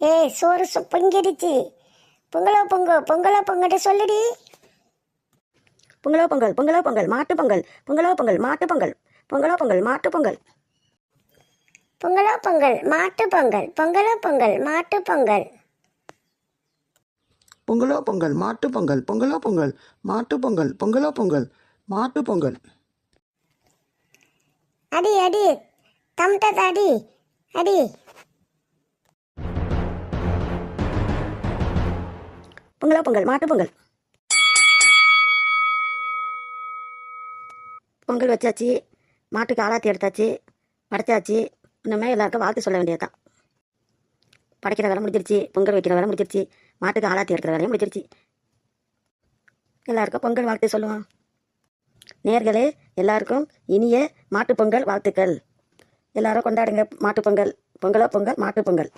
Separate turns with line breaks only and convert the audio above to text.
ஏய் சோறு சு- பொங்கிடுச்சு. பொங்கலோ பொங்க பொங்கலோ பொங்கட்டு சொல்லுடி.
பொங்கலோ பொங்கல் பொங்கலோ பொங்கல் மாட்டு பொங்கல் பொங்கலோ பொங்கல் மாட்டு பொங்கல் பொங்கலோ பொங்கல் மாட்டு பொங்கல்.
பொங்கலோ பொங்கல் மாட்டு பொங்கல் பொங்கலோ பொங்கல் மாட்டு பொங்கல்.
பொங்கலோ பொங்கல் மாட்டு பொங்கல் பொங்கலோ பொங்கல் மாட்டு பொங்கல் பொங்கலோ பொங்கல் மாட்டு பொங்கல்.
அடி அடி தம்டத் அடி அடி.
பொங்கலோ பொங்கல் மாட்டு பொங்கல். பொங்கல் வச்சாச்சு மாட்டுக்கு ஆளாத்தி எடுத்தாச்சு படைச்சாச்சு. இன்னுமே எல்லாருக்கும் வாழ்த்து சொல்ல வேண்டியதுதான். படைக்கிற வேலை முடிஞ்சிருச்சு பொங்கல் வைக்கிற வேலை முடிஞ்சிருச்சு மாட்டுக்கு ஆளாத்தி எடுக்கிற வேலையும் முடிஞ்சிருச்சு. எல்லாருக்கும் பொங்கல் வாழ்த்து சொல்லுவோம். நேர்களே எல்லாருக்கும் இனிய மாட்டுப் பொங்கல் வாழ்த்துக்கள். எல்லாரும் கொண்டாடுங்க மாட்டுப் பொங்கல். பொங்கலோ பொங்கல் மாட்டுப் பொங்கல்.